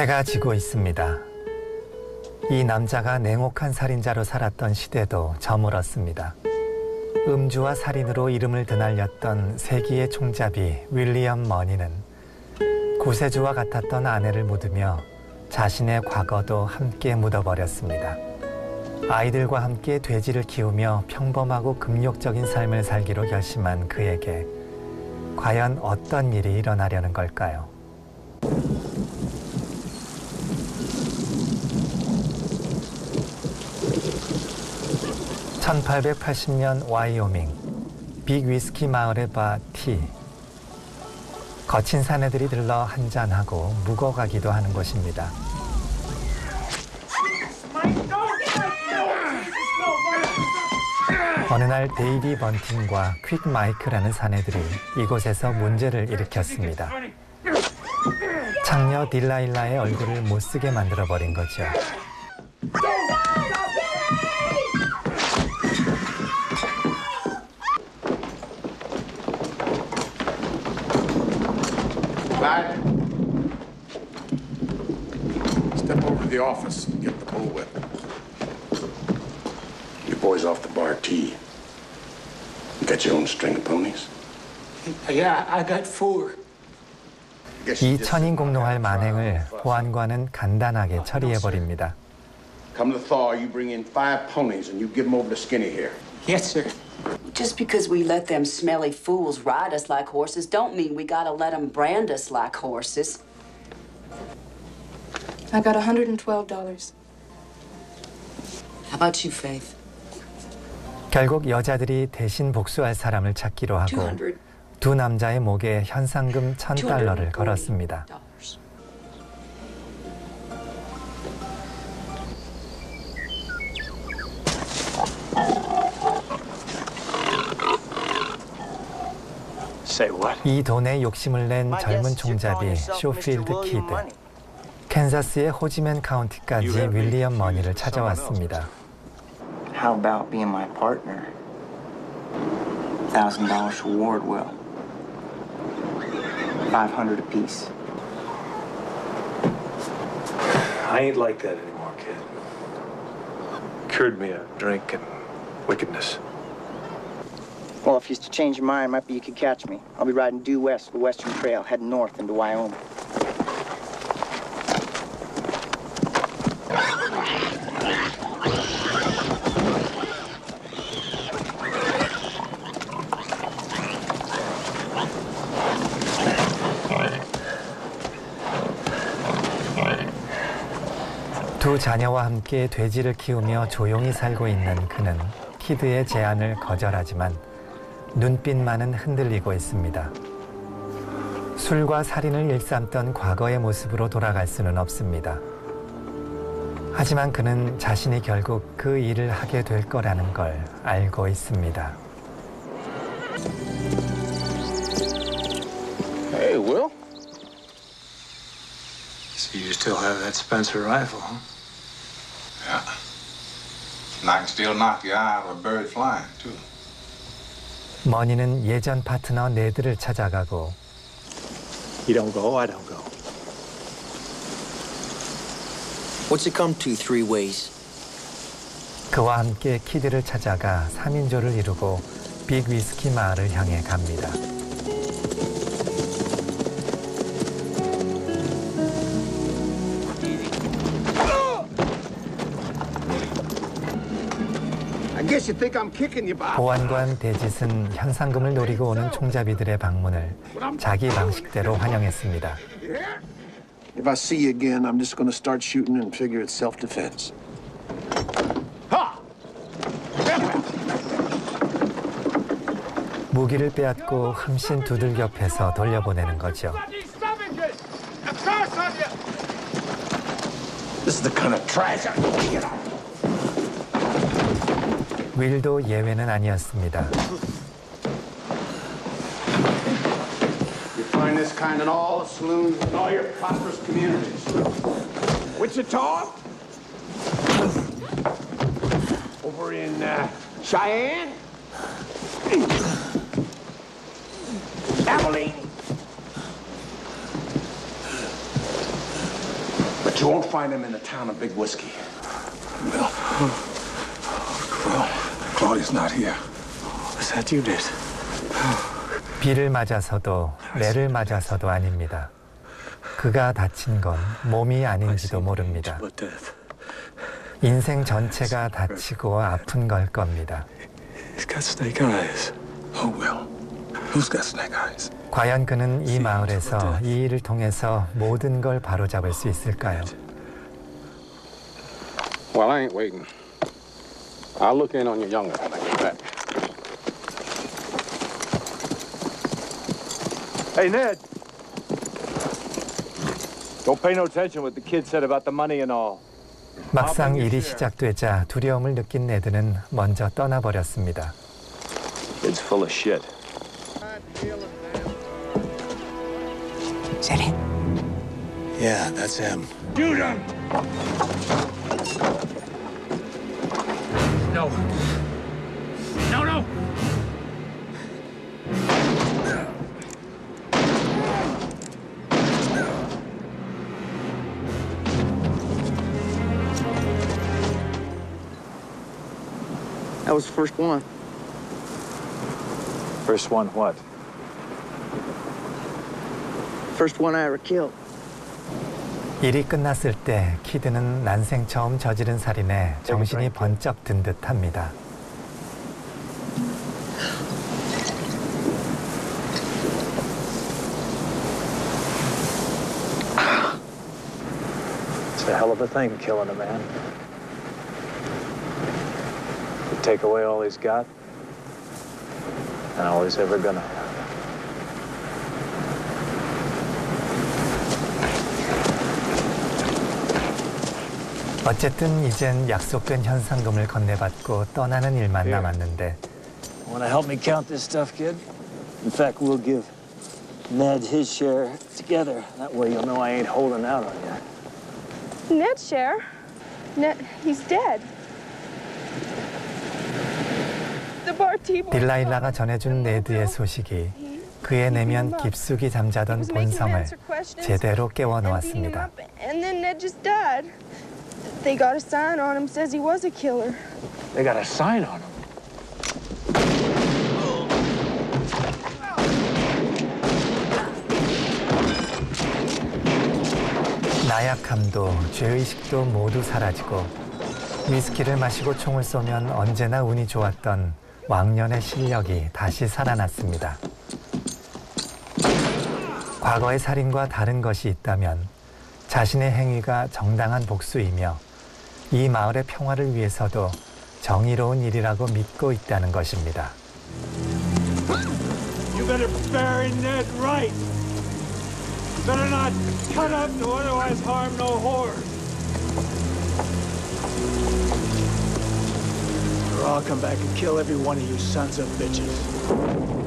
해가 지고 있습니다. 이 남자가 냉혹한 살인자로 살았던 시대도 저물었습니다. 음주와 살인으로 이름을 드날렸던 세기의 총잡이 윌리엄 머니는 구세주와 같았던 아내를 묻으며 자신의 과거도 함께 묻어버렸습니다. 아이들과 함께 돼지를 키우며 평범하고 금욕적인 삶을 살기로 결심한 그에게 과연 어떤 일이 일어나려는 걸까요? 1880년 와이오밍 빅 위스키 마을의 바 티. 거친 사내들이 들러 한잔하고 묵어가기도 하는 곳입니다. 어느 날 데이비 번틴과 퀵 마이크라는 사내들이 이곳에서 문제를 일으켰습니다. 창녀 딜라일라의 얼굴을 못쓰게 만들어버린 거죠. the office and get the bullwhip. You boys off the bar T. You got your own string of ponies? Yeah, I got four. Guess you 이 just 천인 sit 공노할 down and 만행을 try to 보안관은 간단하게 처리해버립니다. Come to thaw, you bring in five ponies and you give them over to Skinny here. Yes, sir. Just because we let them smelly fools ride us like horses don't mean we gotta let them brand us like horses. I got $112. How about you, Faith? 결국 여자들이 대신 복수할 사람을 찾기로 하고 200. 두 남자의 목에 현상금 천 달러를 걸었습니다. $240. Say what? 이 돈에 욕심을 낸 젊은 총잡이 쇼필드 키드. 캔자스의 호지맨 카운티까지 윌리엄 머니를 찾아왔습니다. How about being my partner? Thousand dollars for Wardwell. Five hundred apiece. I ain't like that anymore, kid. Cured me of drink and wickedness. Well, if you to change your mind, might be you could catch me. I'll be riding due west of the Western Trail, heading north into Wyoming. 자녀와 함께 돼지를 키우며 조용히 살고 있는 그는 키드의 제안을 거절하지만 눈빛만은 흔들리고 있습니다. 술과 살인을 일삼던 과거의 모습으로 돌아갈 수는 없습니다. 하지만 그는 자신이 결국 그 일을 하게 될 거라는 걸 알고 있습니다. Hey, Will. So you still have that Spencer rifle, huh? Yeah. And I can still knock your eye out of a bird flying, too. 머니는 예전 파트너 네드를 찾아가고 You don't go, I don't go. What's it come to three ways? 그와 함께 키드를 찾아가 3인조를 이루고 빅 위스키 마을을 향해 갑니다. 보안관 데짓은 현상금을 노리고 오는 총잡이들의 방문을 자기 방식대로 환영했습니다. If I see you again, I'm just gonna start shooting and figure it's self-defense. 무기를 빼앗고 흠씬 두들겨 패서 돌려보내는 거죠. This is the kind of trash I get on. 윌도 예외는 아니었습니다. You find this kind in all the saloons in all your prosperous communities. Wichita? Over in uh, Cheyenne? Abilene? won't find him in the town of Big Whiskey. Well, well, Claudia's not here. Is that you did? 비를 맞아서도 매를 맞아서도 아닙니다. 그가 다친 건 몸이 아닌지도 모릅니다. But death. 인생 전체가 다치고 아픈 걸 겁니다. He's got snake eyes. Oh, well. Who's got snake eyes? 과연 그는 이 마을에서 이 일을 통해서 모든 걸 바로잡을 수 있을까요? Well, I ain't waiting. I'll look in on your younger when I get back. Hey, Ned. Don't pay no attention what the kid said about the money and all. 막상 일이 시작되자 두려움을 느낀 네드는 먼저 떠나버렸습니다. Kid's full of shit. Is that it? Yeah, that's him. Shoot him! No. No, no! That was the first one. First one, what? First one I ever killed. 일이 끝났을 때 키드는 난생 처음 저지른 살인에 정신이 번쩍 든 듯합니다. It's a hell of a thing, killing a man. You take away all he's got, and all he's ever gonna have. 어쨌든 이젠 약속된 현상금을 건네받고 떠나는 일만 남았는데 Want to help me count this stuff, kid? In fact, we'll give Ned his share together. That way you'll know I ain't holding out on you. Ned's share? Ned, he's dead. 딜라일라가 전해준 네드의 소식이 그의 내면 깊숙이 잠자던 본성을 제대로 깨워 놓았습니다. They got a sign on him says he was a killer. They got a sign on him. 나약함도 죄의식도 모두 사라지고 위스키를 마시고 총을 쏘면 언제나 운이 좋았던 왕년의 실력이 다시 살아났습니다. 과거의 살인과 다른 것이 있다면 자신의 행위가 정당한 복수이며 이 마을의 평화를 위해서도 정의로운 일이라고 믿고 있다는 것입니다. You better bury Ned right. Better not cut up to otherwise harm no horse. Or I'll come back and kill every one of you sons of bitches.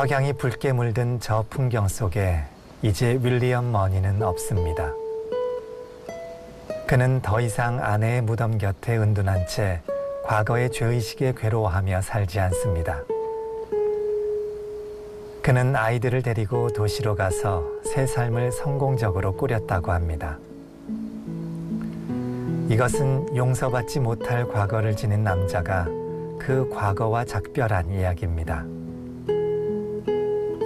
석양이 붉게 물든 저 풍경 속에 이제 윌리엄 머니는 없습니다. 그는 더 이상 아내의 무덤 곁에 은둔한 채 과거의 죄의식에 괴로워하며 살지 않습니다. 그는 아이들을 데리고 도시로 가서 새 삶을 성공적으로 꾸렸다고 합니다. 이것은 용서받지 못할 과거를 지닌 남자가 그 과거와 작별한 이야기입니다.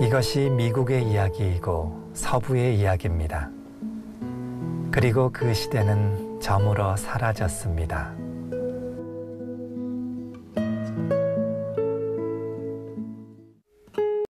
이것이 미국의 이야기이고 서부의 이야기입니다. 그리고 그 시대는 저물어 사라졌습니다.